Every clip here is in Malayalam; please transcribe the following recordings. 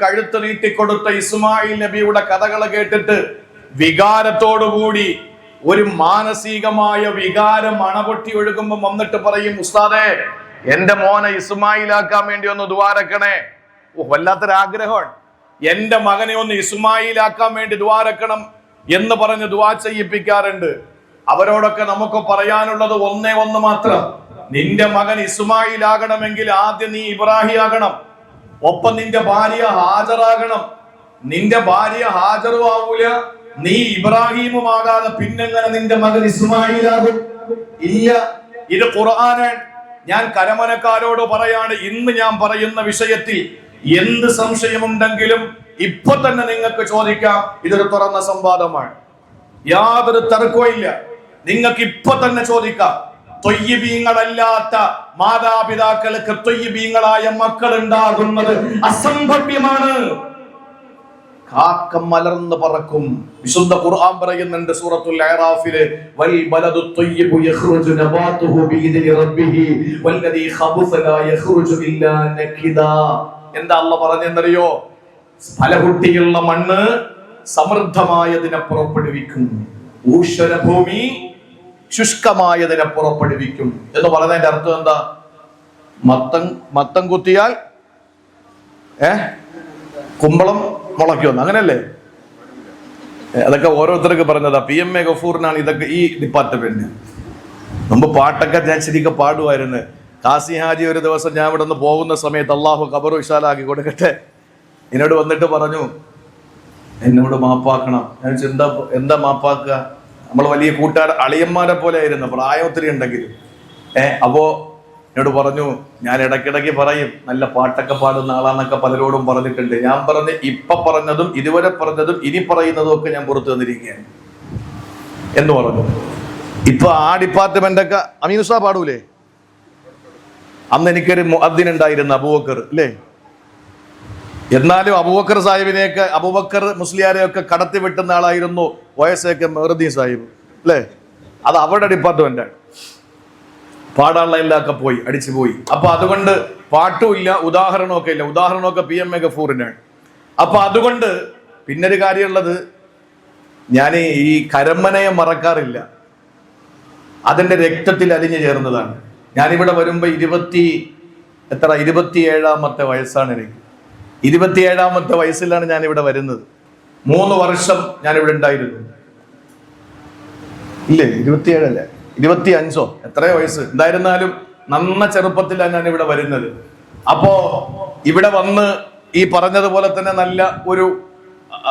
കഴുത്ത് നീട്ടിക്കൊടുത്ത ഇസ്മായിൽ നബിയുടെ കഥകൾ കേട്ടിട്ട് വികാരത്തോടുകൂടി ഒരു മാനസികമായ വികാരം അണപൊട്ടി ഒഴുകുമ്പോൾ വന്നിട്ട് പറയും ഉസ്താദേ എന്റെ മോനെ ഇസ്മായിലാക്കാൻ വേണ്ടി ഒന്ന് ദ്വാരക്കണേ. ഓ വല്ലാത്തൊരാഗ്രഹമാണ്. എന്റെ മകനെ ഒന്ന് ഇസ്മായിലാക്കാൻ വേണ്ടി ദ്വാരക്കണം എന്ന് പറഞ്ഞ് ദ്വാ ചെയ്യിപ്പിക്കാറുണ്ട്. അവരോടൊക്കെ നമുക്ക് പറയാനുള്ളത് ഒന്നേ ഒന്ന് മാത്രം. നിന്റെ മകൻ ഇസ്മായിലാകണമെങ്കിൽ ആദ്യം നീ ഇബ്രാഹിം ആകണം. ഒപ്പം നിന്റെ ഭാര്യ ഹാജരാകണം. നിന്റെ ഭാര്യ ഹാജറും ആവൂല നീ ഇബ്രാഹീമുമാകാതെ പിന്നെങ്ങനെ നിന്റെ മകൻ ഇസ്മായിലാകും? ഇല്ല. ഇത് ഖുർആനാണ് ഞാൻ കരമനക്കാരോട് പറയാണ്. ഇന്ന് ഞാൻ പറയുന്ന വിഷയത്തിൽ എന്ത് സംശയമുണ്ടെങ്കിലും ഇപ്പൊ തന്നെ നിങ്ങൾക്ക് ചോദിക്കാം. ഇതൊരു തുറന്ന സംവാദമാണ്. യാതൊരു തർക്കവും ഇല്ല നിങ്ങൾക്ക് ഇപ്പൊ തന്നെ ചോദിക്കാം. തൊയ്യബീങ്ങളല്ലാത്ത മാതാപിതാക്കൾക്ക് തൊയ്യബീങ്ങളായ മക്കൾ ഉണ്ടാകുന്നത് അസംഭവ്യമാണ്. കാക്ക മലർന്നു പറക്കും. വിശുദ്ധ ഖുർആൻ പറയുന്നുണ്ട് സൂറത്തുൽ അറാഫിൽ വൽ ബലദു ത്വയ്യിബു യഖ്റുജു നബാതുഹു ബിഇദ്നി റബ്ബിഹി വല്ലദീ ഖബസ ലാ യഖ്റുജു ഇല്ലാ നകിദാ എന്താ അല്ല പറഞ്ഞെന്നറിയോ ഫലകുട്ടിയുള്ള മണ്ണ് സമൃദ്ധമായതിനെ പുറപ്പെടുവിക്കും ഊശ്വര ഭൂമി ശുഷ്കമായതിനെ പുറപ്പെടുവിക്കും എന്ന് പറയുന്നതിന്റെ അർത്ഥം എന്താ? മത്തം മത്തം കുത്തിയാൽ ഏ? കുമ്പളം മുളയ്ക്കുമെന്ന് അങ്ങനല്ലേ ഏ, അതൊക്കെ ഓരോരുത്തർക്ക് പറഞ്ഞതാ. പി എം എ ഗഫൂറിനാണ് ഇതൊക്കെ ഈ ഡിപ്പാർട്ട്മെന്റ് മുമ്പ് പാട്ടൊക്കെ ഞാൻ ശരിക്കും പാടുമായിരുന്നു. കാസി ഹാജി ഒരു ദിവസം ഞാൻ ഇവിടെ നിന്ന് പോകുന്ന സമയത്ത് അള്ളാഹു കബറു വിശാലാക്കി കൊടുക്കട്ടെ. എന്നോട് വന്നിട്ട് പറഞ്ഞു എന്നോട് മാപ്പാക്കണം. ഞാൻ എന്താ എന്താ മാപ്പാക്കുക? നമ്മൾ വലിയ കൂട്ടുകാർ അളിയന്മാരെ പോലെ ആയിരുന്നു. പ്രായം ഒത്തിരി ഉണ്ടെങ്കിൽ. ഏ അപ്പോ എന്നോട് പറഞ്ഞു ഞാൻ ഇടയ്ക്കിടയ്ക്ക് പറയും നല്ല പാട്ടൊക്കെ പാടുന്ന ആളാന്നൊക്കെ പലരോടും പറഞ്ഞിട്ടുണ്ട്. ഞാൻ പറഞ്ഞ് ഇപ്പൊ പറഞ്ഞതും ഇതുവരെ പറഞ്ഞതും ഇനി പറയുന്നതും ഒക്കെ ഞാൻ പുറത്തു തന്നിരിക്കുകയാണ് എന്ന് പറഞ്ഞു. ഇപ്പൊ ആ ഡിപ്പാർട്ട്മെന്റ് ഒക്കെ അമീനുസ പാടൂലേ? അന്ന് എനിക്കൊരു മുഅദ്ദിനുണ്ടായിരുന്നു അബൂബക്കർ അല്ലേ എന്നാലും അബൂബക്കർ സാഹിബിനെയൊക്കെ അബൂബക്കർ മുസ്ലിയാരെയൊക്കെ കടത്തി വെട്ടുന്ന ആളായിരുന്നു വയസ്സൊക്കെ മെഹറുദ്ദീൻ സാഹിബ് അല്ലേ? അത് അവരുടെ ഡിപ്പാർട്ട്മെന്റാണ് പാടാനുള്ള എല്ലാമൊക്കെ പോയി അടിച്ചു പോയി. അപ്പൊ അതുകൊണ്ട് പാട്ടും ഇല്ല ഉദാഹരണമൊക്കെ ഇല്ല. ഉദാഹരണമൊക്കെ പി എം എ ഗഫൂറിനാണ് അപ്പൊ അതുകൊണ്ട് പിന്നൊരു കാര്യമുള്ളത് ഞാൻ ഈ കരമ്മനയെ മറക്കാറില്ല. അതിന്റെ രക്തത്തിൽ അലിഞ്ഞു ചേർന്നതാണ്. ഞാനിവിടെ വരുമ്പോൾ ഇരുപത്തി എത്ര ഇരുപത്തിയേഴാമത്തെ വയസ്സാണ് എനിക്ക്. ഇരുപത്തിയേഴാമത്തെ വയസ്സിലാണ് ഞാൻ ഇവിടെ വരുന്നത്. മൂന്ന് വർഷം ഞാൻ ഇവിടെ ഉണ്ടായിരുന്നു. ഇല്ലേ? ഇരുപത്തിയേഴല്ലേ? ഇരുപത്തി അഞ്ചോ എത്രയോ വയസ്സ്. എന്തായിരുന്നാലും നന്ന ചെറുപ്പത്തിലാണ് ഞാൻ ഇവിടെ വരുന്നത്. അപ്പോ ഇവിടെ വന്ന് ഈ പറഞ്ഞതുപോലെ തന്നെ നല്ല ഒരു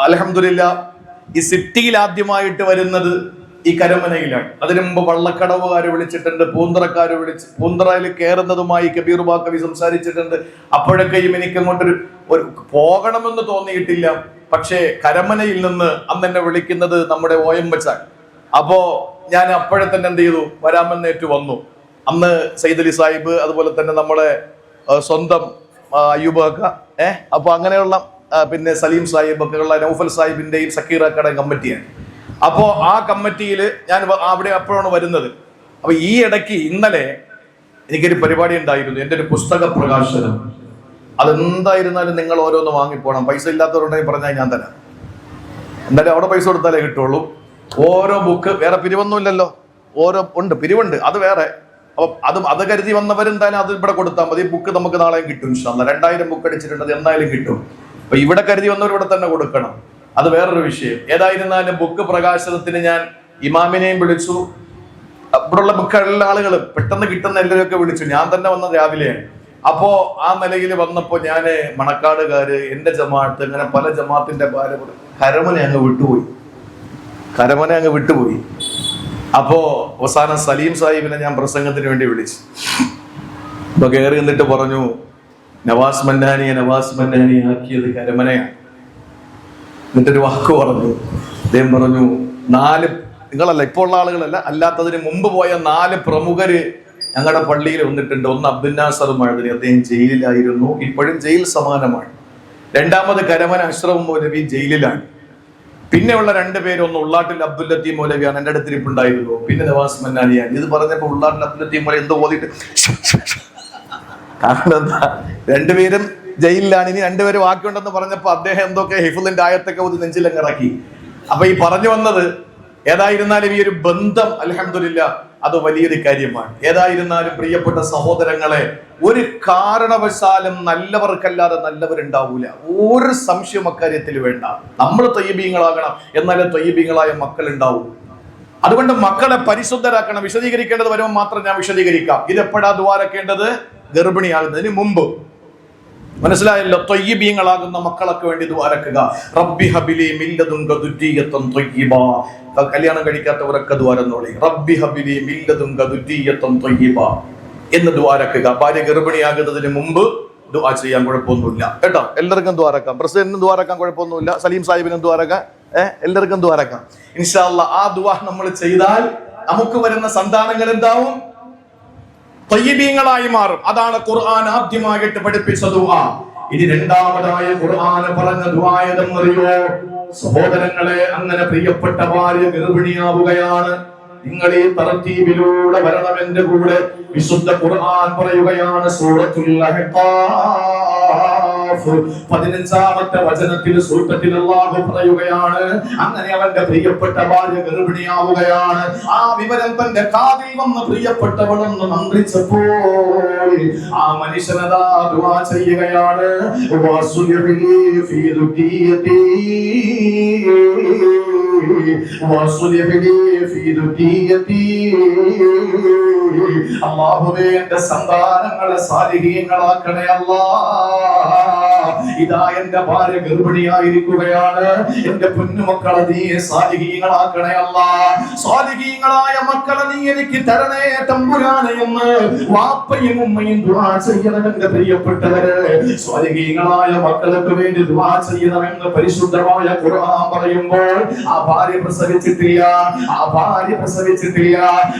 അലഹമില്ല ഈ സിറ്റിയിൽ ആദ്യമായിട്ട് വരുന്നത് ഈ കരമനയിലാണ്. അതിനു മുമ്പ് വള്ളക്കടവുകാർ വിളിച്ചിട്ടുണ്ട് പൂന്തറക്കാർ വിളിച്ച് പൂന്തറയിൽ കയറുന്നതുമായി കബീർ ബാക്കവി സംസാരിച്ചിട്ടുണ്ട്. അപ്പോഴൊക്കെയും എനിക്ക് അങ്ങോട്ടൊരു ഒരു പോകണമെന്ന് തോന്നിയിട്ടില്ല. പക്ഷേ കരമനയിൽ നിന്ന് അന്ന് എന്നെ വിളിക്കുന്നത് നമ്മുടെ ഓ എം ബച്ചാൻ അപ്പോ ഞാൻ അപ്പോഴെ തന്നെ എന്ത് ചെയ്തു? വരാമെന്നേറ്റ് വന്നു. അന്ന് സൈദലി സാഹിബ് അതുപോലെ തന്നെ നമ്മുടെ സ്വന്തം അയ്യൂബ് അക്ക ഏഹ് അപ്പൊ അങ്ങനെയുള്ള പിന്നെ സലീം സാഹിബ് ഒക്കെ ഉള്ള നൗഫൽ സാഹിബിന്റെയും സക്കീറക്കടയും കമ്മിറ്റിയാണ്. അപ്പോ ആ കമ്മിറ്റിയിൽ ഞാൻ അവിടെ അപ്പോഴാണ് വരുന്നത്. അപ്പൊ ഈ ഇടയ്ക്ക് ഇന്നലെ എനിക്കൊരു പരിപാടി ഉണ്ടായിരുന്നു. എന്റെ ഒരു പുസ്തക പ്രകാശനം. അതെന്തായിരുന്നാലും നിങ്ങൾ ഓരോന്ന് വാങ്ങിപ്പോണം പൈസ ഇല്ലാത്തവരുണ്ടെങ്കിൽ പറഞ്ഞാൽ ഞാൻ തരാം. എന്തായാലും അവിടെ പൈസ കൊടുത്താലേ കിട്ടുള്ളൂ. ഓരോ ബുക്ക് വേറെ പിരിവൊന്നുമില്ലല്ലോ. ഓരോ ഉണ്ട് പിരിവുണ്ട്. അത് വേറെ. അപ്പൊ അത് അത് കരുതി വന്നവരെന്തായാലും അത് ഇവിടെ കൊടുത്താൽ മതി. ബുക്ക് നമുക്ക് നാളെയും കിട്ടും ഇഷ്ടം രണ്ടായിരം ബുക്ക് അടിച്ചിട്ടുണ്ട് അത് എന്തായാലും കിട്ടും. അപ്പൊ ഇവിടെ കരുതി വന്നവർ ഇവിടെ തന്നെ കൊടുക്കണം. അത് വേറൊരു വിഷയം. ഏതായിരുന്നാലും ബുക്ക് പ്രകാശനത്തിന് ഞാൻ ഇമാമിനെയും വിളിച്ചു. ഇവിടെയുള്ള ബുക്കുള്ള ആളുകൾ പെട്ടെന്ന് കിട്ടുന്ന എല്ലാവരെയൊക്കെ വിളിച്ചു. ഞാൻ തന്നെ വന്നത് രാവിലെയാണ്. അപ്പോ ആ നിലയിൽ വന്നപ്പോ ഞാൻ മണക്കാടുകാര് എന്റെ ജമാഅത്ത് അങ്ങനെ പല ജമാഅത്തിന്റെ കരമനെ അങ്ങ് വിട്ടുപോയി. കരമനെ അങ്ങ് വിട്ടുപോയി. അപ്പോ അവസാനം സലീം സാഹിബിനെ ഞാൻ പ്രസംഗത്തിന് വേണ്ടി വിളിച്ചു. അപ്പൊ കയറി എന്നിട്ട് പറഞ്ഞു നവാസ് മന്നാനിയെ നവാസ് മന്നാനി ആക്കിയത് കരമനയാണ്. എന്നിട്ടൊരു വാക്ക് പറഞ്ഞു. അദ്ദേഹം പറഞ്ഞു നാല് നിങ്ങളല്ല ഇപ്പോൾ ഉള്ള ആളുകളല്ല അല്ലാത്തതിന് മുമ്പ് പോയ നാല് പ്രമുഖര് ഞങ്ങളുടെ പള്ളിയിൽ വന്നിട്ടുണ്ട്. ഒന്ന് അബ്ദുൽ നാസർ അദ്ദേഹം ജയിലിലായിരുന്നു. ഇപ്പോഴും ജയിൽ സമാനമാണ്. രണ്ടാമത് കരമന അഷ്റഫ് മൗലവി ജയിലിലാണ്. പിന്നെയുള്ള രണ്ട് ഒന്ന് ഉള്ളാട്ടിൽ അബ്ദുൽ ലത്തീം മൗലവിയാണ്. എന്റെ അടുത്ത് ഇരിപ്പുണ്ടായിരുന്നു. പിന്നെ നവാസ് മന്നാനിയാണ്. ഇത് പറഞ്ഞപ്പോൾ ഉള്ളാട്ടിൽ അബ്ദുൽ ലത്തീം മൗലവി എന്തോ ഓതിയിട്ട് കാരണം എന്താ? രണ്ടുപേരും ജയിലിലാണ്. ഇനി രണ്ടുപേര് ബാക്കിയുണ്ടെന്ന് പറഞ്ഞപ്പോൾ അദ്ദേഹം എന്തൊക്കെ ഹിഫുലിന്റെ ആയത്തൊക്കെ ഒരു നെഞ്ചിലങ്ങിറക്കി അപ്പൊ ഈ പറഞ്ഞു വന്നത് ഏതായിരുന്നാലും ഈ ഒരു ബന്ധം അലഹമില്ല അത് വലിയൊരു കാര്യമാണ്. ഏതായിരുന്നാലും പ്രിയപ്പെട്ട സഹോദരങ്ങളെ ഒരു കാരണവശാലും നല്ലവർക്കല്ലാതെ നല്ലവരുണ്ടാവൂല. ഒരു സംശയം അക്കാര്യത്തിൽ വേണ്ട. നമ്മൾ തൊയ്യബീങ്ങളാകണം എന്നാലേ തൊയ്യബീങ്ങളായ മക്കൾ ഉണ്ടാവൂ അതുകൊണ്ട് മക്കളെ പരിശുദ്ധരാക്കണം വിശദീകരിക്കേണ്ടത് വരുമ്പോൾ മാത്രം ഞാൻ വിശദീകരിക്കാം. ഇത് എപ്പോഴാ ദ്വാരക്കേണ്ടത്? ഗർഭിണിയാകുന്നതിന് മുമ്പ്. മനസ്സിലായല്ലോ? തൊയ്യബീങ്ങളാകുന്ന മക്കളൊക്കെ വേണ്ടി ദ്വാരക്കുക റബ്ബി ഹബിലി മില്ലതുങ്ക ദുറ്റീയത്വം തൊയ്യബ. കല്യാണം കഴിക്കാത്തവരൊക്കെ ദ്വാരന്നോളി റബ്ബി ഹബിലി മില്ലതുങ്ക ദുറ്റീയത്വം തൊയ്യബ എന്ന് ദ്വാരക്കുക ഭാര്യ ഗർഭിണിയാകുന്നതിന് മുമ്പ് ദുആ ചെയ്യാൻ കുഴപ്പമൊന്നുമില്ല. കേട്ടോ? എല്ലാവർക്കും ദ്വാരക്കാം പ്രസിഡന്റിനും ദ്വാരക്കാൻ കുഴപ്പമൊന്നുമില്ല. സലീം സാഹിബിനും ദ്വാരക്കാം ഏഹ് എല്ലാവർക്കും ദ്വാരക്കാം ഇൻഷാല്ല ആ ദുആ നമ്മൾ ചെയ്താൽ നമുക്ക് വരുന്ന സന്താനങ്ങൾ എന്താവും? തയ്യബീങ്ങളായി മാറും. അതാണ് ഖുർആൻ ആദ്യമായിട്ട് പഠിപ്പിച്ച ദുആ. ഇനി രണ്ടാമതായ ഖുർആൻ പറഞ്ഞ ദുആയതെന്നറിയോ സഹോദരങ്ങളെ അങ്ങനെ പ്രിയപ്പെട്ട ഭാര്യ ഗർഭിണിയാവുകയാണ്. നിങ്ങൾ ഈ തർതീബിലൂടെ വരണം എന്റെ കൂടെ. വിശുദ്ധ ഖുർആൻ പറയുകയാണ് സൂറത്തുൽ പതിനഞ്ചാമത്തെ വചനത്തിൽ സൂത്രത്തിൽ അള്ളാഹു പറയുകയാണ്. അങ്ങനെ അവന്റെ പ്രിയപ്പെട്ട ഭാര്യ ഗർഭിണിയാവുകയാണ്. ആ വിവരം തന്റെ കാതിൽ വന്ന് പ്രിയപ്പെട്ടവളൊന്ന് മന്ത്രിച്ചപ്പോൾ ആ മനുഷ്യനതാ ചെയ്യുകയാണ്. അള്ളാഹുവേ എന്റെ സന്താനങ്ങളെ സാലിഹീങ്ങളാക്കണേ അല്ലാ ഇതാ എന്റെ ഭാര്യ ഗർഭിണിയായിരിക്കുകയാണ്. എന്റെ പൊന്നുമക്കളെ നീ സാലിഹീങ്ങളാക്കണേ അല്ല. സാലിഹീങ്ങളായ മക്കളെ നീ എനിക്ക് തരണേ തമ്പുരാനെ എന്ന് വാപ്പയും ഉമ്മയും ദുആ ചെയ്യണം എന്റെ പ്രിയപ്പെട്ടവര്. സ്വാലിഹീങ്ങളായ മക്കൾക്ക് വേണ്ടി ദുആ ചെയ്യണമെന്ന് പരിശുദ്ധമായ ഖുർആൻ പറയുമ്പോൾ ആ ഭാര്യ പ്രസവിച്ചിട്ടില്ല. ആ ഭാര്യ പ്രസവിച്ചിട്ടില്ല.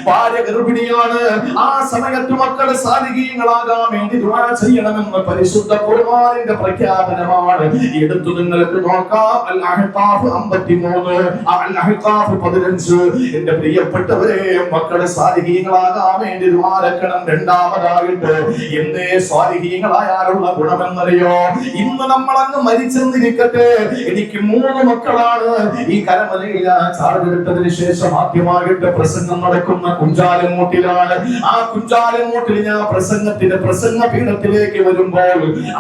ഭാര്യ ഗർഭിണിയാണ്. ആ സമയത്ത് മക്കളെ സാലിഹീങ്ങളാകാൻ വേണ്ടി ദുആ ചെയ്യണമെന്ന് പരിശുദ്ധ ഖുർആനിന്റെ പ്രഖ്യാപനമാണ് എടുത്തു നിങ്ങൾക്ക് നോക്കാം. അൽ അഹ്ഖാഫ് 53 അൽ അഹ്ഖാഫ് 15 എന്റെ പ്രിയപ്പെട്ടവരെ മക്കളെ സാലിഹീങ്ങളാകാൻ വേണ്ടി മാറക്കണം രണ്ടാമതായിട്ട് എന്നേ സ്വാലിഹീങ്ങളായാലുള്ള ഗുണമെന്നറിയോ? ഇന്ന് നമ്മൾ അങ്ങ് മരിച്ചെന്നിരിക്കട്ടെ. എനിക്ക് മൂന്ന് മക്കളാണ്. ഈ കരമലയിൽ ചാർജെടുത്തതിന് ശേഷം ആദ്യമായിട്ട് പ്രസംഗം നടക്കുന്ന കുഞ്ചാലങ്ങോട്ടിലാണ് ആ കുഞ്ചാലങ്ങോട്ടിൽ ഞാൻ പ്രസംഗത്തിന്റെ പ്രസംഗ പീഠത്തിലേക്ക് വരുമ്പോൾ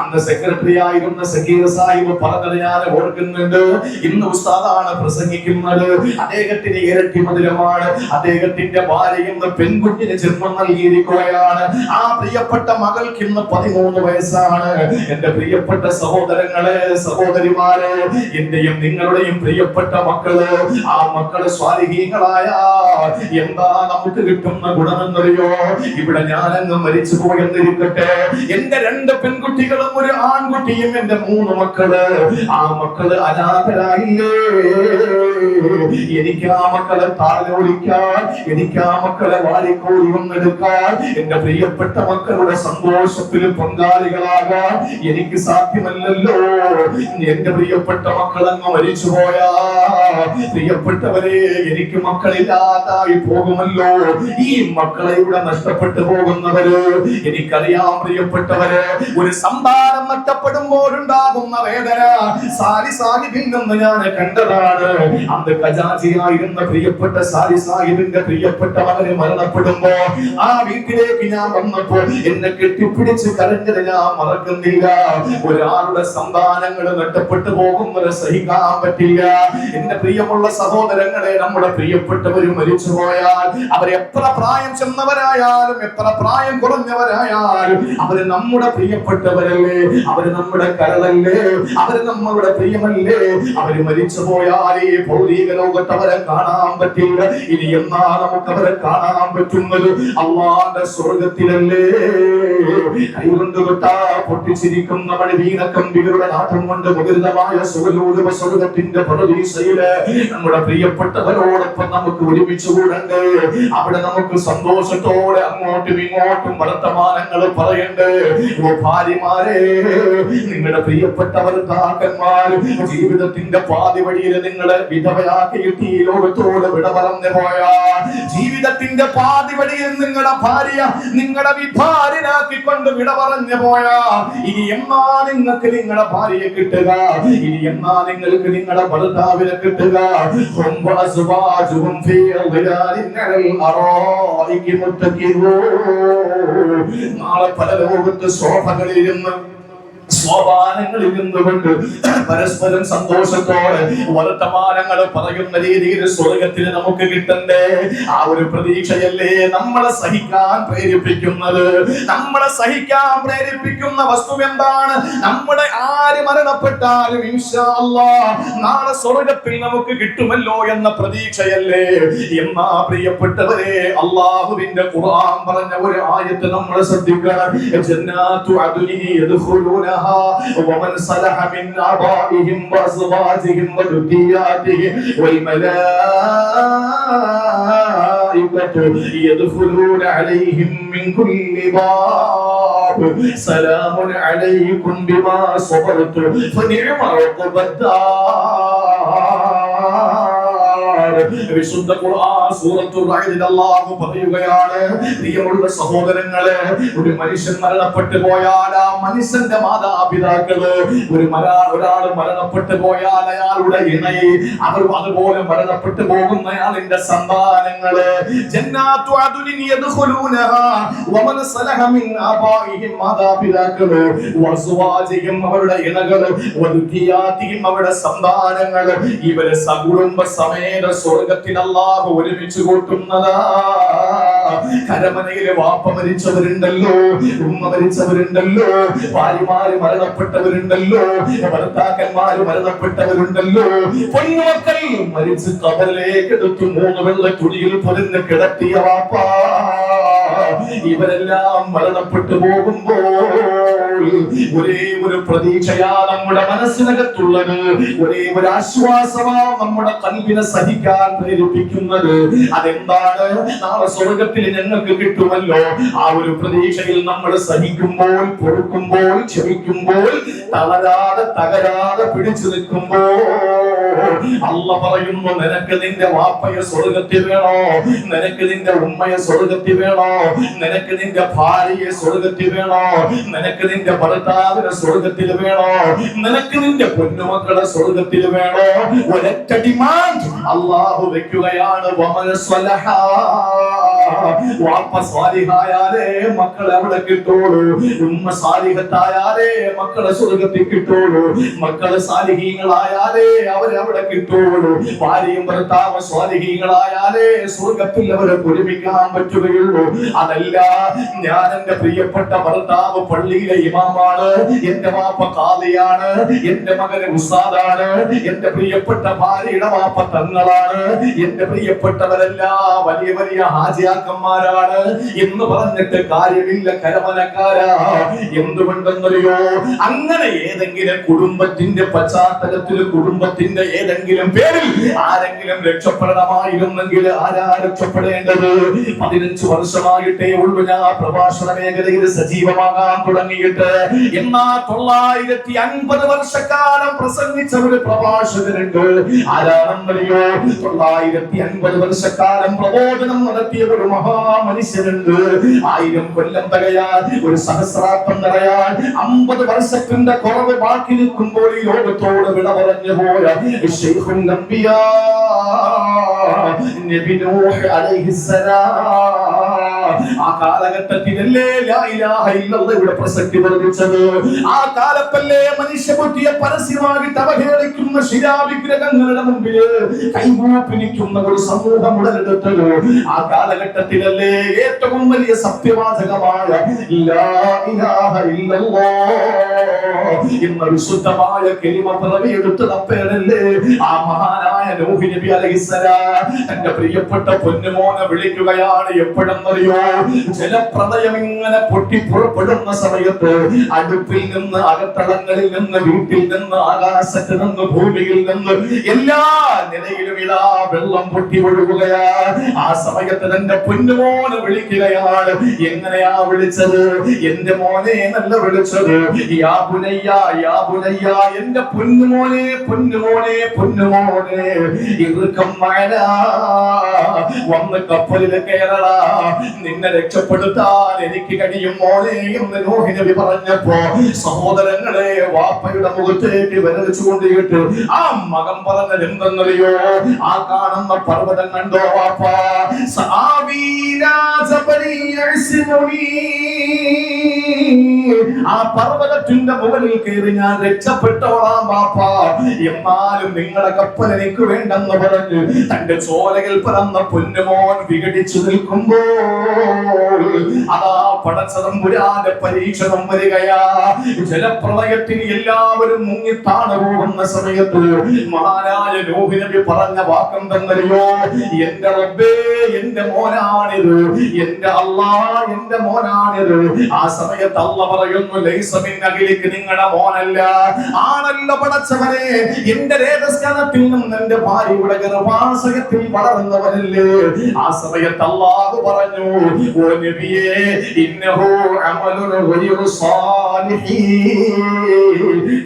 അന്ന് സെക്രട്ടറി ആയിരുന്ന സക്കീർ സാഹിബ് പറഞ്ഞത് ഞാൻ ഓർക്കുന്നുണ്ട്. ഇന്ന് ഉസ്താദാണ് പ്രസംഗിക്കുന്നത്. അദ്ദേഹത്തിന് ഇരട്ടി മധുരമാണ്. അദ്ദേഹത്തിന്റെ ഭാര്യ ഇന്ന് പെൺകുഞ്ഞിന് ജന്മം നൽകിയിരിക്കുകയാണ്. ആ പ്രിയപ്പെട്ട മകൾക്ക് ഇന്ന് പതിമൂന്ന് വയസ്സാണ്. എന്റെ പ്രിയപ്പെട്ട സഹോദരങ്ങളെ സഹോദരിമാരെ എന്റെയും നിങ്ങളുടെയും പ്രിയപ്പെട്ട മക്കൾ ആ മക്കൾ സ്വാധീനങ്ങളായ എന്താ നമുക്ക് കിട്ടുന്ന ഗുണമെന്നറിയോ? ഇവിടെ ഞാനങ്ങ് മരിച്ചു പോയെന്നിരിക്കട്ടെ എന്റെ രണ്ട് പെൺകുട്ടികളും ഒരു ആൺകുട്ടിയും എന്റെ മൂന്ന് മക്കൾ. ആ മക്കൾ അനാഥരായില്ലേ? എനിക്ക് ആ മക്കളെ താലോലിക്കാൻ എനിക്ക് ആ മക്കളെ വാരിക്കോടി വന്നെടുക്കാൻ എന്റെ പ്രിയപ്പെട്ട മക്കളുടെ സന്തോഷത്തിൽ പങ്കാളികളാകാൻ എനിക്ക് സാധ്യമല്ലല്ലോ. എന്റെ പ്രിയപ്പെട്ട മക്കളങ്ങ് മരിച്ചു പോയാ പ്രിയപ്പെട്ടവരെ എനിക്ക് മക്കളില്ലാതായി പോകുമല്ലോ. ഈ മക്കളെ ഇവിടെ നഷ്ടപ്പെട്ടു പോകുന്നവര് എനിക്കറിയാം പ്രിയപ്പെട്ടവര് ഒരു സന്താനം നഷ്ടപ്പെടുമ്പോഴുണ്ടാകുന്ന വേദന. സാരി സാഹിബിൽ നിന്ന് ഞാൻ കണ്ടതാണ്. അന്ന് ഖജാജിയായിരുന്ന പ്രിയപ്പെട്ട സാരി സാഹിബിന്റെ പ്രിയപ്പെട്ട മകന് മരണപ്പെടുമ്പോ ആ വീട്ടിലേക്ക് ഞാൻ വന്നപ്പോൾ എന്നെ കെട്ടിപ്പിടിച്ച് കരഞ്ഞത് ഞാൻ മറക്കുന്നില്ല. ഒരാളുടെ സന്താനങ്ങൾ നഷ്ടപ്പെട്ടു പോകുന്നത് സഹിക്കാൻ പറ്റില്ല. എന്റെ പ്രിയമുള്ള സഹോദരങ്ങളെ നമ്മുടെ പ്രിയപ്പെട്ടവര് മരിച്ചു പോയാൽ അവർ എത്ര പ്രായം ചെന്നവരായാലും എത്ര പ്രായം കുറഞ്ഞവരായാലും അവർ നമ്മുടെ പ്രിയപ്പെട്ടവരല്ലേ? അവർ നമ്മുടെ കരളല്ലേ അവർ നമ്മളുടെ പ്രിയമല്ലേ. അവർ മരിച്ചു പോയാലേ ഭൗതിക ലോകത്ത് അവരെ കാണാൻ പറ്റില്ല. ഇനി എന്നാ നമുക്ക് അവരെ കാണാൻ പറ്റുന്നത്? അള്ളാന്റെ സ്വർഗത്തിലല്ലേ. കൈകൊണ്ട് തൊട്ടാ പൊട്ടിച്ചിരിക്കുന്ന മഴ വീണക്കമ്പികളുടെ നാട്ടം കൊണ്ട് മുഖരിതമായ സുഖലോലുപ സ്വർഗത്തിന്റെ പ്രതീക്ഷയിൽ നമ്മുടെ പ്രിയപ്പെട്ടവരോടൊപ്പം നമുക്ക് ഒരുമിച്ച് കൂടണ്ടേ. അവിടെ നമുക്ക് സന്തോഷത്തോടെ അങ്ങോട്ടും ഇങ്ങോട്ടും വർത്തമാനങ്ങൾ പറയണ്ടേ. ഓ ഭാര്യമാരെ നിങ്ങളുടെ പ്രിയപ്പെട്ടവർ താക്കന്മാരും ജീവിതത്തിന്റെ പാതി വഴിയിൽ നിങ്ങളെ വിധവയാക്കിയിട്ട് ഈ ലോകത്തോട് വിട പറഞ്ഞു പോയാ ജീവിതത്തിന്റെ പാതി വഴിയിൽ നിങ്ങളുടെ ഭാര്യ നിങ്ങളുടെ വിഭാര്യനാക്കിക്കൊണ്ട് വിട പറഞ്ഞു പോയാ ഇനി എന്നാ നിങ്ങൾക്ക് നിങ്ങളുടെ ഭാര്യയെ കിട്ടുക ഇനി എന്നാ നിങ്ങൾക്ക് നിങ്ങളുടെ ഭർത്താവിനെ കിട്ടുക. നാളെ പല ലോകത്ത് സോഫകളിൽ ഇരുന്ന് സോപാനങ്ങളിൽ പരസ്പരം സന്തോഷത്തോടെ വർത്തമാനങ്ങൾ പറയുന്ന രീതിയിൽ സ്വർഗത്തിൽ നമുക്ക് കിട്ടണ്ടേ? ആ ഒരു പ്രതീക്ഷയല്ലേ നമ്മളെ സഹിക്കാൻ പ്രേരിപ്പിക്കുന്നത്? നമ്മളെ സഹിക്കാൻ പ്രേരിപ്പിക്കുന്ന വസ്തു എന്താണ്? നമ്മുടെ ആര് മരണപ്പെട്ടാലും നാളെ സ്വർഗത്തിൽ നമുക്ക് കിട്ടുമല്ലോ എന്ന പ്രതീക്ഷയല്ലേ? എന്നാ പ്രിയപ്പെട്ടവരെ അള്ളാഹുവിന്റെ ഖുർആൻ പറഞ്ഞ ഒരു ആയത്ത് നമ്മൾ ശ്രദ്ധിക്കണം. ജന്നാത്തു അദ്നി യദ്ഖുലൂനഹാ ومن صلح من أعضائهم وأصواتهم وذرياتهم والملائكة يدخلون عليهم من كل باب. سلام عليكم بما صبرتم فنعم عقب الدار. വിശുദ്ധ ഖുർആൻ അല്ലാഹു പറയുകയാണ്. പ്രിയമുള്ള സഹോദരങ്ങളെ ഒരു മനുഷ്യൻ മരണപ്പെട്ടു പോയാൽ ആ മനുഷ്യന്റെ മാതാപിതാക്കൾ ഒരു ഒരാൾ മരണപ്പെട്ടു പോയാൽ അയാളുടെ ഇണയെ അവർ അതുപോലെ മരണപ്പെട്ടു പോകുന്ന അയാളിന്റെ സന്താനങ്ങൾ യദ്ഖുലൂനഹാ വമൻ സലഹ മിൻ അവരുടെ ഇണകൾ അവരുടെ സന്താനങ്ങൾ ഇവരെ സകുടുംബ സമേത സ്വർഗത്തിൽ അല്ലാഹു ഒരുമിച്ച് കൂട്ടുന്നതാ. കരമനയിലെ വാപ്പ മരിച്ചവരുണ്ടല്ലോ ഉമ്മ മരിച്ചവരുണ്ടല്ലോ ഭാര്യമാര് മരണപ്പെട്ടവരുണ്ടല്ലോ ഭർത്താക്കന്മാര് മരണപ്പെട്ടവരുണ്ടല്ലോ. പൊന്നുമക്കൾ മരിച്ച് കബറിലേക്ക് എടുത്തു മൂന്ന് വെള്ള തുണിയിൽ പൊതിഞ്ഞ് കിടത്തിയ വാപ്പ. ഇവരെല്ലാം മരണപ്പെട്ടു പോകുമ്പോൾ ഒരേ ഒരു പ്രതീക്ഷയാ നമ്മുടെ മനസ്സിനകത്തുള്ളത്. ഒരേ ഒരു ആശ്വാസമാ നമ്മുടെ കൽവിനെ സഹിക്കാൻ പ്രേരിപ്പിക്കുന്നത്. അതെന്താണ്? നാളെ സ്വർഗത്തിൽ ഞങ്ങൾക്ക് കിട്ടുമല്ലോ. ആ ഒരു പ്രതീക്ഷയിൽ നമ്മൾ സഹിക്കുമ്പോൾ പൊറുക്കുമ്പോൾ ക്ഷമിക്കുമ്പോൾ തളരാതെ തകരാതെ പിടിച്ചു നിൽക്കുമ്പോൾ അല്ല പറയുന്നു നിനക്ക് നിന്റെ വാപ്പയെ സ്വർഗത്തിൽ വേണോ? നിനക്ക് നിന്റെ ഉമ്മയെ സ്വർഗത്തിൽ വേണോ? നിനക്ക് നിന്റെ ഭാര്യയെ സ്വർഗത്തിൽ വേണോ? നിനക്ക് നിന്റെ ഭർത്താവിനെ സ്വർഗത്തിൽ വേണോ? നിനക്ക് നിന്റെ പൊന്നുമക്കളെ സ്വർഗത്തിൽ വേണോ? ഒരൊറ്റ ഡിമാൻഡ് അള്ളാഹു വെക്കുകയാണ്. വമന സ്വലഹ. വാപ്പ സ്വാലിഹായാലേ മക്കളെ അവിടെ കിട്ടോളൂ. ഉമ്മ സാലിഹത്തായാലേ മക്കളെ സ്വർഗത്തിൽ കിട്ടോളൂ. മക്കളെ സാലിഹീങ്ങളായാലേ അവരെ അവിടെ കിട്ടോളൂ. ഭാര്യയും ഭർത്താവ് സ്വാലിഹീങ്ങളായാലേ സ്വർഗത്തിൽ അവരെ ഒരുമിക്കാൻ പറ്റുകയുള്ളൂ. അതല്ല ഞാൻ എന്റെ പ്രിയപ്പെട്ട ഭർത്താവ് പള്ളിയിലെ ഇമാമാണ്. എന്റെ വാപ്പ കാളിയാണ് എന്റെ മകന് ഉസ്താദാണ്. എന്റെ പ്രിയപ്പെട്ട ഭാര്യയുടെ വാപ്പ തങ്ങളാണ്. എന്റെ പ്രിയപ്പെട്ടവരെല്ലാം വലിയ വലിയ ഹാജിയാക്കന്മാരാണ് എന്ന് പറഞ്ഞിട്ട് കാര്യമില്ല കരമനക്കാരാ. എന്തുകൊണ്ടെന്നറിയോ? അങ്ങനെ ഏതെങ്കിലും കുടുംബത്തിന്റെ പശ്ചാത്തലത്തിൽ കുടുംബത്തിന്റെ ഏതെങ്കിലും പേരിൽ ആരെങ്കിലും രക്ഷപ്പെടണമായിരുന്നെങ്കിൽ ആരാ രക്ഷപ്പെടേണ്ടത്? പതിനഞ്ച് വർഷമായിട്ടേ ഉള്ളൂ ഞാൻ പ്രഭാഷണ മേഖലയിൽ സജീവമാകാൻ തുടങ്ങിയിട്ട്. എന്നാ തൊള്ളായിരത്തി അൻപത് വർഷക്കാലം പ്രസംഗിച്ച ഒരു പ്രഭാഷകനുണ്ട്. ആരാണെന്നറിയോ? തൊള്ളായിരത്തി അൻപത് വർഷക്കാലം പ്രബോധനം നടത്തിയ ഒരു മഹാമനുഷ്യനുണ്ട്. ആയിരം കൊല്ലം തകയാൻ ഒരു സഹസ്രാർത്ഥം നിറയാൻ അമ്പത് വർഷത്തിന്റെ കുറവ് ബാക്കി നിൽക്കുമ്പോൾ ഈ ലോകത്തോട് വിട പറഞ്ഞു പോയ നബി നൂഹ് അലൈഹിസ്സലാം. ആ കാലഘട്ടത്തിലല്ലേ ഇവിടെ പ്രസക്തി വർദ്ധിച്ചത്. ആ കാലത്തല്ലേ മനുഷ്യബുദ്ധിയെ പരസ്യമായിട്ട് അവഹേളിക്കുന്ന ശിലാവിഗ്രഹങ്ങളുടെ മുമ്പിൽ കൈകൂപ്പിനിക്കുന്ന ഒരു സമൂഹം ഉടലെടുത്തത് ആ കാലഘട്ടത്തിലല്ലേ ഏറ്റവും വലിയ സത്യവാചകമായ എന്ന വിശുദ്ധമായ കെലിമ പിറവിയെടുത്ത് തപ്പേടല്ലേ ആ മഹാനായ നോഹി നബി അലൈഹിസ്സലാം തന്റെ പ്രിയപ്പെട്ട പൊന്നുമോനെ വിളിക്കുകയാണ് എപ്പോഴെന്നറിയോ? ജലപ്രളയം ഇങ്ങനെ പൊട്ടി പുറപ്പെടുന്ന സമയത്ത് അടുപ്പിൽ നിന്ന് അകത്തളങ്ങളിൽ നിന്ന് വീട്ടിൽ നിന്ന് ആകാശത്ത് നിന്ന് ഭൂമിയിൽ നിന്ന് എല്ലാ നിലയിലും ഇതാ വെള്ളം പൊട്ടി ഒഴുകുകയാണ്. ആ സമയത്ത് തന്റെ പൊന്നുമോനെ വിളിക്കുകയാണ്. എങ്ങനെയാ വിളിച്ചത്? എന്റെ മോനെ നല്ല വിളിച്ചത്. യാ പുനയ്യ യാ പുനയ്യ എന്റെ പൊന്നുമോനെ പൊന്നുമോനെ പൊന്നുമോനെ ഇറുക്കം മഴ വന്ന് കപ്പലിൽ കയറട. നിന്നെ രക്ഷപ്പെടുത്താൻ എനിക്ക് കഴിയും മോനെ എന്ന് നോഹി നബി പറഞ്ഞപ്പോ സഹോദരങ്ങളെ വാപ്പയുടെ മുഖത്തേക്ക് വരച്ചു കൊണ്ടിട്ട് ആ മകൻ പറഞ്ഞത് എന്തെന്നറിയോ? ആ കാണുന്ന പർവതം കണ്ടോ വാപ്പ? സആബീനാ ആ പർവതത്തിന്റെ മുകളിൽ കയറി ഞാൻ രക്ഷപ്പെട്ടോളാം ബാപ്പ എന്നാലും നിങ്ങളുടെ കപ്പൽ എനിക്ക് വേണ്ടെന്ന് പറഞ്ഞ് തന്റെ ചോലകൾ പറന്ന പൊന്നുമോൻ വിഘടിച്ചു നിൽക്കുമ്പോൾ അതാ പടച്ചതമ്പുരാന്റെ പരീക്ഷണം വരികയാ. ജലപ്രളയത്തിന് എല്ലാവരും മുങ്ങി താണു പോകുന്ന സമയത്ത് മഹാനായ നോഹി പറഞ്ഞ വാക്കം തന്നെയോ എന്റെ റബ്ബേ എന്റെ മോനാണിത് എന്റെ അള്ളാ എന്റെ മോനാണിത്. ആ സമയത്ത് അല്ല പറയുന്നു ലൈസമിന്നകിലേക്ക് നിങ്ങളുടെ മോനല്ല. ആണല്ല പടച്ചവനെ. എന്റെ രേതസ്ഥാനത്തിൽ നിന്ന് എന്റെ ഭാര്യയുടെ ഗർഭാശയത്തിൽ വളർന്നവനല്ലേ. ആ സമയത്ത് അള്ളാഹു പറഞ്ഞു ഓ നബിയേ ഇന്നഹു അമലുൽ ഗൈറു സാലിഹീൻ.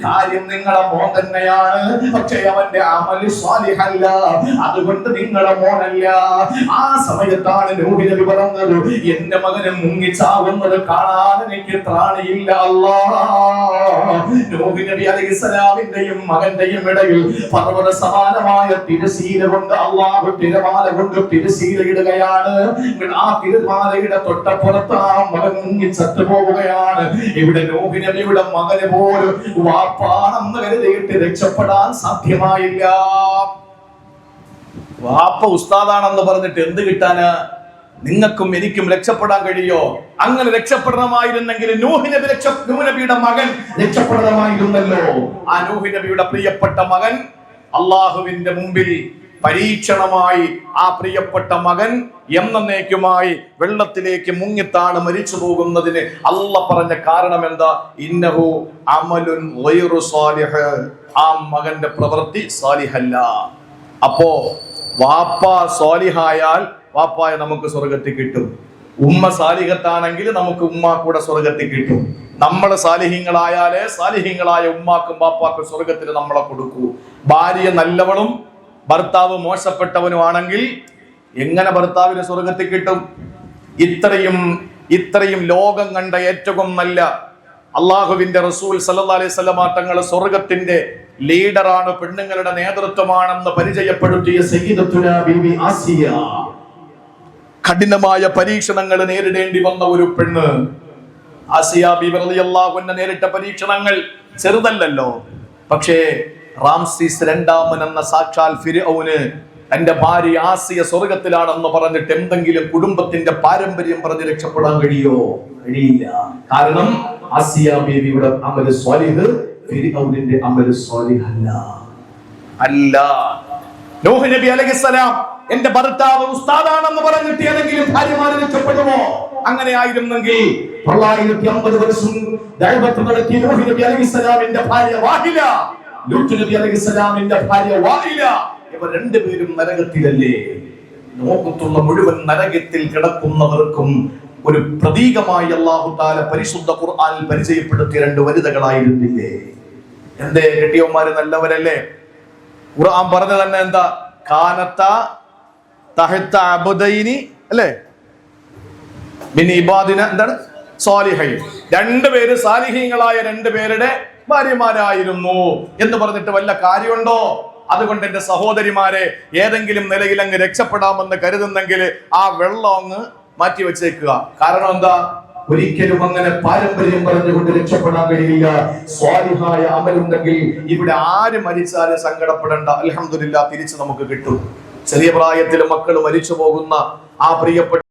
കാര്യം നിങ്ങളുടെ മോൻ തന്നെയാണ്. പക്ഷേ അവന്റെ അമൽ സ്വാലിഹല്ല അതുകൊണ്ട് നിങ്ങളുടെ മോനല്ല. ആ സമയത്താണ് നൂഹി നബി പറഞ്ഞത് എന്റെ മകനെ മുങ്ങിച്ചാവുന്നത് കാണാൻ എനിക്ക് ത്രാണിയില്ല നബി നബി അലൈഹിസ്സലാമിന്റെയും മകന്റെയും ഇടയിൽ പർവത സമാനമായ തിരശീല കൊണ്ട് അള്ളാഹു തിരമാല കൊണ്ട് തിരശീല ആ തിരമാലയുടെ തൊട്ടപ്പുറത്ത് ആ മകൻ മുങ്ങി ചത്തുപോവുകയാണ്. ഇവിടെ നോബി നബിയുടെ മകന് പോലും വാപ്പാണെന്ന് കരുതിയിട്ട് രക്ഷപ്പെടാൻ സാധ്യമായില്ല. വാപ്പ ഉസ്താദാണെന്ന് പറഞ്ഞിട്ട് എന്ത് കിട്ടാന്? നിങ്ങൾക്കും എനിക്കും രക്ഷപ്പെടാൻ കഴിയോ അങ്ങനെ രക്ഷപ്പെടണമായിരുന്നെങ്കിൽ നൂഹി നബി രക്ഷ നബിയുടെ മകൻ രക്ഷപ്പെടണമായിരുന്നല്ലോ. ആ നൂഹി നബിയുടെ പ്രിയപ്പെട്ട മകൻ അള്ളാഹുവിന്റെ മുമ്പിൽ പരീക്ഷണമായി ആ പ്രിയപ്പെട്ട മകൻ എന്നേക്കുമായി വെള്ളത്തിലേക്ക് മുങ്ങിത്താണ് മരിച്ചു പോകുന്നതിന് അല്ല പറഞ്ഞ കാരണം എന്താ ഇന്നഹു അമലുൻ സാലിഹ്. ആ മകന്റെ പ്രവൃത്തി സാലിഹല്ല. അപ്പോ വാപ്പ സ്വാലിഹായാൽ വാപ്പായ നമുക്ക് സ്വർഗത്തിൽ കിട്ടും. ഉമ്മ സാലിഹത്താണെങ്കിൽ നമുക്ക് ഉമ്മ കൂടെ സ്വർഗത്തിൽ കിട്ടും. നമ്മൾ സാലിഹ്യങ്ങളായാലേ സാലിഹ്യങ്ങളായ ഉമ്മാക്കും പാപ്പാക്കും സ്വർഗത്തിൽ നമ്മളെ കൊടുക്കൂ. ഭാര്യ നല്ലവളും ഭർത്താവ് മോശപ്പെട്ടവനുമാണെങ്കിൽ എങ്ങനെ ഭർത്താവിന് സ്വർഗത്തിൽ കിട്ടും? ഇത്രയും ഇത്രയും ലോകം കണ്ട ഏറ്റവും നല്ല അള്ളാഹുവിന്റെ റസൂൽ സല്ലാ അലൈഹി തങ്ങൾ സ്വർഗത്തിന്റെ ലീഡറാണ് പെണ്ണുങ്ങളുടെ നേതൃത്വമാണെന്ന് പരിചയപ്പെടുത്തിയ സയ്യിദത്തുന കഠിനമായ പരീക്ഷണങ്ങൾ നേരിടേണ്ടി വന്ന ഒരു പെണ്ണ്. ആസിയ ബീവി റളിയല്ലാഹു അൻഹ നേരിട്ട പരീക്ഷണങ്ങൾ ചെറുതല്ലല്ലോ. പക്ഷേ റാംസീസ് രണ്ടാമൻ എന്ന സാക്ഷാൽ ഫിർഔന് തന്റെ ഭാര്യ ആസിയ സ്വർഗത്തിലാണെന്ന് പറഞ്ഞിട്ട് എന്തെങ്കിലും കുടുംബത്തിന്റെ പാരമ്പര്യം പറഞ്ഞ് രക്ഷപ്പെടാൻ കഴിയോ? കഴിയില്ല. കാരണം ആസിയ ബീവിയുടെ അമൽ സ്വാലിഹ് ഫിർഔനിന്റെ അമൽ സ്വാലിഹല്ല. അല്ല. നൂഹ് നബി അലൈഹിസ്സലാം എന്റെ ഭർത്താവ് ഉസ്താദാണെന്ന് പറഞ്ഞിട്ട് ഏതെങ്കിലും ഭാര്യമാരെ രക്ഷപ്പെടുമോ? അങ്ങനെ ആയിരുന്നെങ്കിൽ തൊള്ളായിരത്തി അമ്പത് വർഷം നടത്തിയ നബി ഭാര്യ വാഹില ലൂത്ത് നബി ഭാര്യ വാഹില. ഇവർ രണ്ടുപേരും നരകത്തിലല്ലേ? ലോകത്തുള്ള മുഴുവൻ നരകത്തിൽ കിടക്കുന്നവർക്കും ഒരു പ്രതീകമായി അള്ളാഹു താല പരിശുദ്ധ ഖുർആനിൽ പരിചയപ്പെടുത്തിയ രണ്ട് വനിതകളായിരുന്നില്ലേ? എന്തേ കെട്ടിയന്മാര് നല്ലവരല്ലേ? ഖുർആൻ പറഞ്ഞ തന്നെ എന്താ? കാനത്ത തഹത്ത അബുദൈനി അല്ലേ? എന്താണ്? പേര് രണ്ടുപേര് സാലിഹീങ്ങളായ രണ്ടുപേരുടെ ഭാര്യമാരായിരുന്നു. എന്ന് പറഞ്ഞിട്ട് വല്ല കാര്യമുണ്ടോ? അതുകൊണ്ട് എന്റെ സഹോദരിമാരെ ഏതെങ്കിലും നിലയിൽ അങ്ങ് രക്ഷപ്പെടാമെന്ന് കരുതുന്നെങ്കിൽ ആ വെള്ളം അങ്ങ് മാറ്റി വെച്ചേക്കുക. കാരണം എന്താ? ഒരിക്കലും അങ്ങനെ പാരമ്പര്യം പറഞ്ഞുകൊണ്ട് രക്ഷപ്പെടാൻ കഴിയില്ല. സ്വാലിഹായ അമലുണ്ടെങ്കിൽ ഇവിടെ ആര് മരിച്ചാലും സങ്കടപ്പെടേണ്ട. അലഹമില്ല തിരിച്ച് നമുക്ക് കിട്ടും. ചെറിയ പ്രായത്തിൽ മക്കൾ മരിച്ചു പോകുന്ന ആ പ്രിയപ്പെട്ട